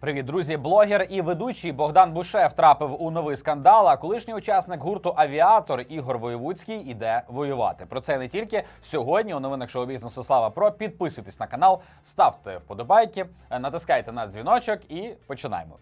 Привіт, друзі! Блогер і ведучий Богдан Буше втрапив у новий скандал. А колишній учасник гурту Авіатор Ігор Воєвудський іде воювати. Про це не тільки сьогодні. У новинах шоу бізнесу Слава Про. Підписуйтесь на канал, ставте вподобайки, е, натискайте на дзвіночок і починаємо.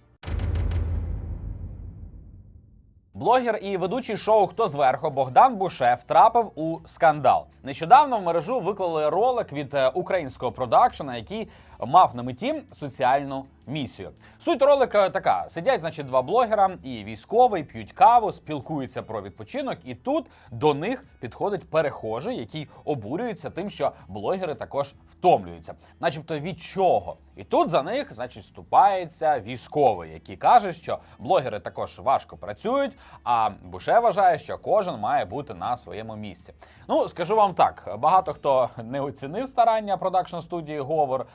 Блогер і ведучий шоу Хто зверху Богдан Буше втрапив у скандал. Нещодавно в мережу виклали ролик від е, українського продакшена, який мав на меті соціальну місію. Суть ролика така: сидять, значить, два блогера і військовий, п'ють каву, спілкуються про відпочинок, і тут до них підходить перехожий, який обурюється тим, що блогери також втомлюються, начебто від чого. І тут за них, значить, вступається військовий, який каже, що блогери також важко працюють, а Буше вважає, що кожен має бути на своєму місці. Ну, скажу вам так: багато хто не оцінив старання продакшн студії Говор.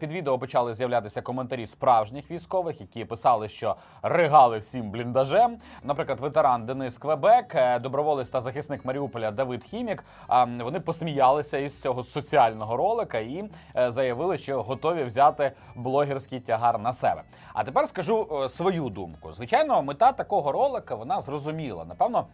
Під відео почали з'являтися коментарі справжніх військових, які писали, що ригали всім бліндажем. Наприклад, ветеран Денис Квебек, е, доброволець та захисник Маріуполя Давид Хімік. а, Вони посміялися із цього соціального ролика і е, заявили, що готові взяти блогерський тягар на себе. А тепер скажу е, свою думку. Звичайно, мета такого ролика вона зрозуміла. Напевно,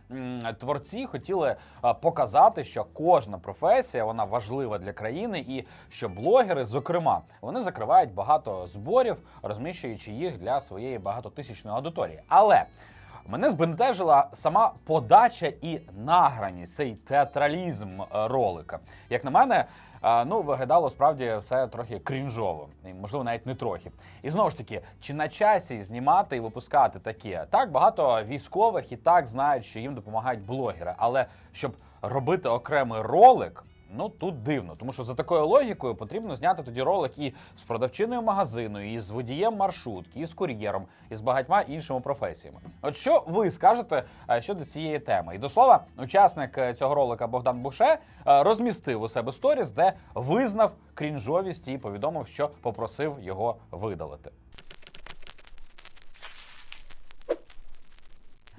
творці хотіли показати, що кожна професія вона важлива для країни, і що блогери, зокрема, вони закривають багато зборів, розміщуючи їх для своєї багатотисячної аудиторії. Але Мене збентежила сама подача і награність, цей театралізм е, ролика. Як на мене, е, ну виглядало справді все трохи крінжово, і можливо навіть не трохи. І знову ж таки, чи на часі знімати і випускати таке? Так багато військових і так знають, що їм допомагають блогери, але щоб робити окремий ролик. Ну тут дивно, тому що за такою логікою потрібно зняти тоді ролик і з продавчиною магазину, і з водієм маршрутки, і з кур'єром, і з багатьма іншими професіями. От що ви скажете е, щодо цієї теми? І до слова, учасник е, цього ролика Богдан Буше е, розмістив у себе сторіс, де визнав крінжовість і повідомив, що попросив його видалити.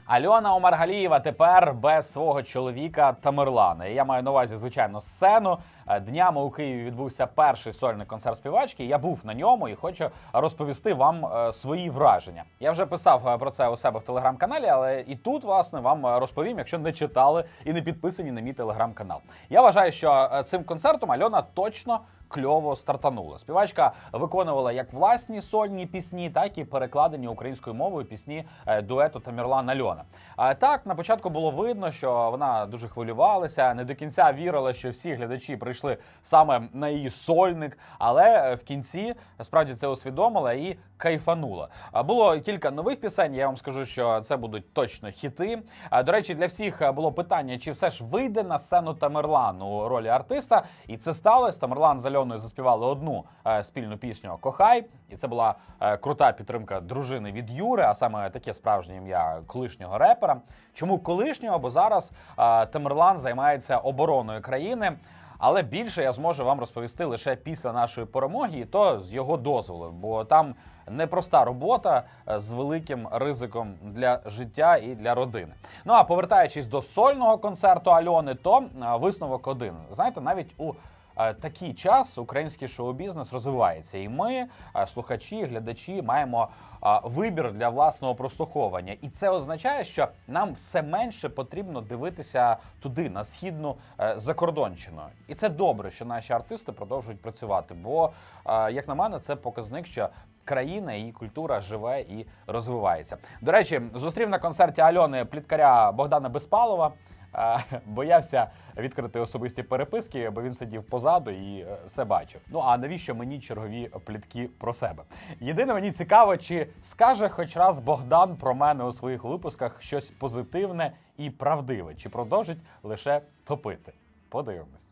Альона Омаргалієва тепер без свого чоловіка Тамерлана. Я маю на увазі, звичайно, сцену. Е, Днями у Києві відбувся перший сольний концерт співачки. Я був на ньому і хочу розповісти вам е, свої враження. Я вже писав е, про це у себе в телеграм-каналі, але і тут, власне, вам розповім, якщо не читали і не підписані на мій телеграм-канал. Я вважаю, що цим концертом Альона точно. Кльово стартанула. Співачка виконувала як власні сольні пісні, так і перекладені українською мовою пісні е, дуету Тамірлан Альона. А так на початку було видно, що вона дуже хвилювалася, не до кінця вірила, що всі глядачі прийшли саме на її сольник, але е, в кінці справді це усвідомила і кайфанула. Було кілька нових пісень. Я вам скажу, що це будуть точно хіти. До речі, для всіх е, було питання, чи все ж вийде на сцену Тамерлан у ролі артиста, і це сталося. Тамерлан з Альоною заспівали одну е, спільну пісню Кохай, і це була е, крута підтримка дружини від Юри, а саме таке справжнє ім'я колишнього репера. Чому колишнього? Бо зараз е, Тамерлан займається обороною країни. Але більше я зможу вам розповісти лише після нашої перемоги, і то з його дозволу, бо там непроста робота з великим ризиком для життя і для родини. Ну а повертаючись до сольного концерту Альони, то висновок один. Знаєте, навіть у такий час український шоу-бізнес розвивається, і ми, е, слухачі, глядачі, маємо е, вибір для власного прослуховування. І це означає, що нам все менше потрібно дивитися туди, на східну е, закордонщину. І це добре, що наші артисти продовжують працювати. Бо, е, як на мене, це показник, що країна, її культура живе і розвивається. До речі, зустрів на концерті Альони пліткаря Богдана Безпалова. Боявся відкрити особисті переписки, бо він сидів позаду і е, все бачив. Ну а навіщо мені чергові плітки про себе? Єдине мені цікаво, чи скаже хоч раз Богдан про мене у своїх випусках щось позитивне і правдиве, чи продовжить лише топити. Подивимось.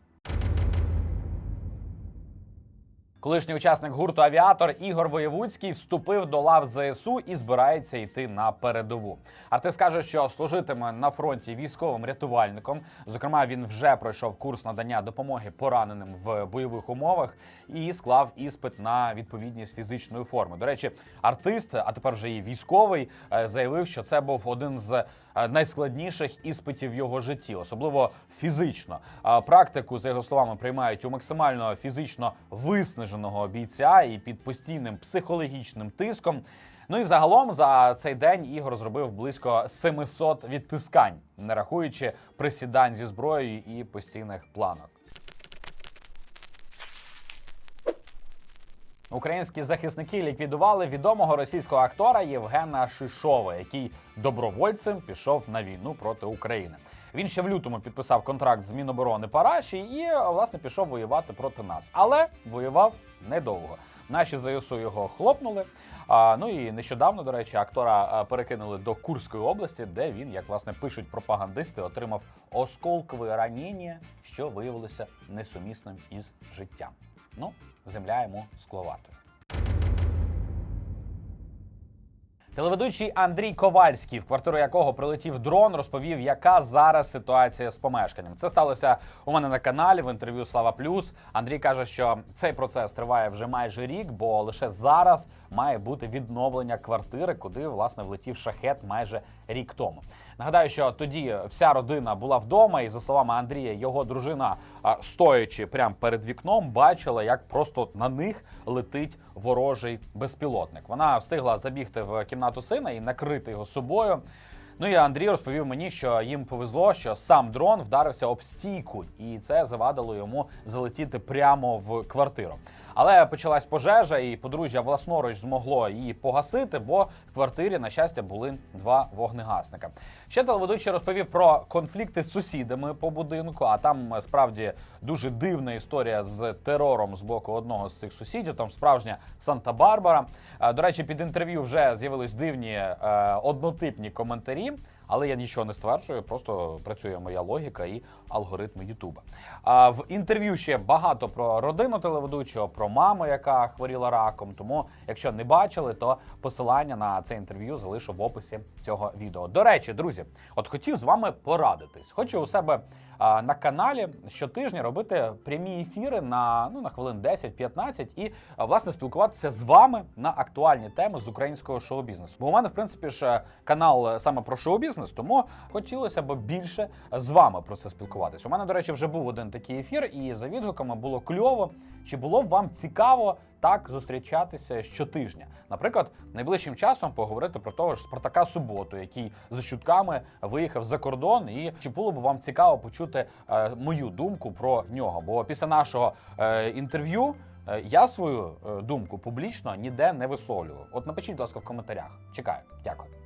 Колишній учасник гурту Авіатор Ігор Воєвудський вступив до лав ЗСУ і збирається йти на передову. Артист каже, що служитиме на фронті військовим рятувальником. Зокрема, він вже пройшов курс надання допомоги пораненим в бойових умовах і склав іспит на відповідність фізичної форми. До речі, артист, а тепер вже і військовий, е, заявив, що це був один з найскладніших іспитів в його житті, особливо фізично. Практику, за його словами, приймають у максимально фізично виснаженого бійця і під постійним психологічним тиском. Ну і загалом за цей день Ігор зробив близько 700 відтискань, не рахуючи присідань зі зброєю і постійних планок. Українські захисники ліквідували відомого російського актора Євгена Шишова, який добровольцем пішов на війну проти України. Він ще в лютому підписав контракт з Міноборони Параші і власне пішов воювати проти нас. Але воював недовго. Наші ЗСУ його хлопнули. А, ну і нещодавно, до речі, актора перекинули до Курської області, де він, як власне пишуть пропагандисти, отримав осколкове ранення, що виявилося несумісним із життям. Ну, земля йому скловатою. Телеведучий Андрій Ковальський, в квартиру якого прилетів дрон, розповів, яка зараз ситуація з помешканням. Це сталося у мене на каналі в інтерв'ю Слава Плюс. Андрій каже, що цей процес триває вже майже рік, бо лише зараз має бути відновлення квартири, куди власне влетів шахет майже рік тому. Нагадаю, що тоді вся родина була вдома, і за словами Андрія, його дружина, стоячи прямо перед вікном, бачила, як просто на них летить ворожий безпілотник. Вона встигла забігти в кімнату сина і накрити його собою. Ну і Андрій розповів мені, що їм повезло, що сам дрон вдарився об стійку, і це завадило йому залетіти прямо в квартиру. Але почалась пожежа, і подружжя власноруч змогло її погасити, бо в квартирі, на щастя, були два вогнегасника. Ще телеведучий розповів про конфлікти з сусідами по будинку. А там е, справді дуже дивна історія з терором з боку одного з цих сусідів. Там справжня Санта-Барбара. Е, До речі, під інтерв'ю вже з'явились дивні е, однотипні коментарі. Але я нічого не стверджую, просто працює моя логіка і алгоритми Ютуба. А в інтерв'ю ще багато про родину телеведучого, про маму, яка хворіла раком. Тому, якщо не бачили, то посилання на це інтерв'ю залишу в описі цього відео. До речі, друзі, от хотів з вами порадитись. Хочу у себе на каналі щотижня робити прямі ефіри на ну на хвилин 10-15 і власне спілкуватися з вами на актуальні теми з українського шоу-бізнесу. Бо у мене, в принципі, ж канал е, саме про шоу-бізнес, тому хотілося б більше з вами про це спілкуватися. У мене, до речі, вже був один такий ефір, і за відгуками було кльово. Чи було б вам цікаво так зустрічатися щотижня? Наприклад, найближчим часом поговорити про того ж Спартака Суботу, який за чутками виїхав за кордон, і чи було б вам цікаво почути е, мою думку про нього? Бо після нашого е, інтерв'ю. е, Я свою е, думку публічно ніде не висловлював. От напишіть, будь ласка, в коментарях. Чекаю. Дякую.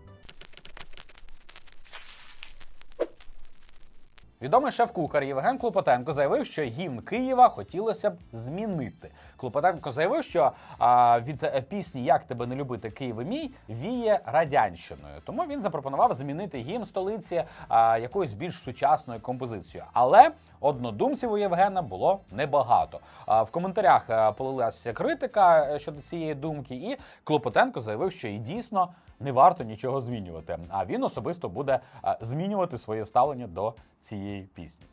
Відомий шеф-кухар Євген Клопотенко заявив, що гімн Києва хотілося б змінити. Клопотенко заявив, що а, від е, пісні Як тебе не любити Києве мій віє радянщиною. Тому він запропонував змінити гімн столиці а, якоюсь більш сучасною композицією. Але однодумців у Євгена було небагато. В коментарях е, полилася критика е, щодо цієї думки, і Клопотенко заявив, що і дійсно не варто нічого змінювати. А він особисто буде змінювати своє ставлення до цієї пісні.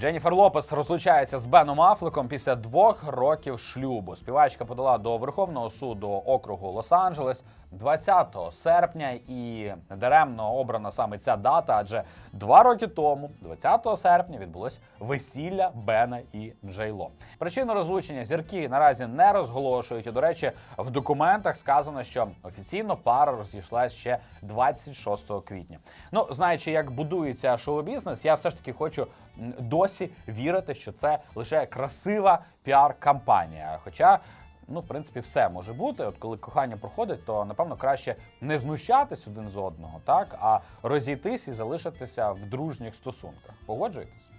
Дженніфер Лопес розлучається з Беном Афлеком після двох років шлюбу. Співачка подала до Верховного суду округу Лос-Анджелес 20 серпня, і даремно обрана саме ця дата, адже два роки тому, 20 серпня, відбулось весілля Бена і Джейло. Причину розлучення зірки наразі не розголошують. І, до речі, в документах сказано, що офіційно пара розійшлась ще 26 квітня. Ну, знаючи, як будується шоу-бізнес, я все ж таки хочу досі вірити, що це лише красива піар-кампанія. Хоча. Ну, в принципі, все може бути. От коли кохання проходить, то напевно краще не знущатись один з одного, так а розійтись і залишитися в дружніх стосунках. Погоджуєтесь?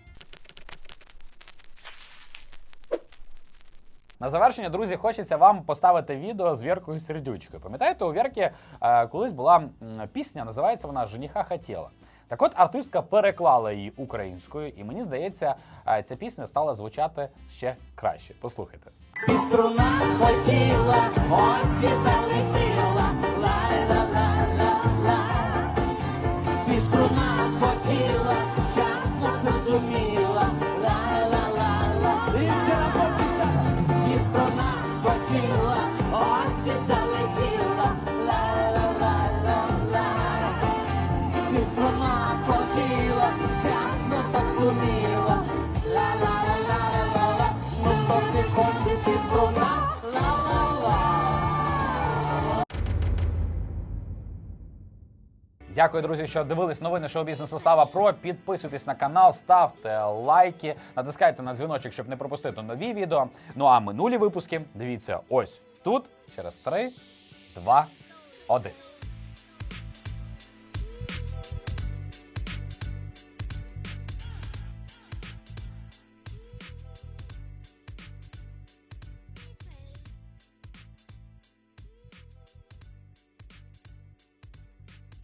На завершення, друзі, хочеться вам поставити відео з Віркою Сердючкою. Пам'ятаєте, у Вірки е, колись була пісня, називається вона Женіха хотіла. Так от артистка переклала її українською, і мені здається, е, ця пісня стала звучати ще краще. Послухайте. І струна хотіла, ось і залетіла, Дякую, друзі, що дивились новини шоу бізнесу Сава Про. Підписуйтесь на канал, ставте лайки, натискайте на дзвіночок, щоб не пропустити нові відео. Ну а минулі випуски дивіться ось тут через 3, 2, 1.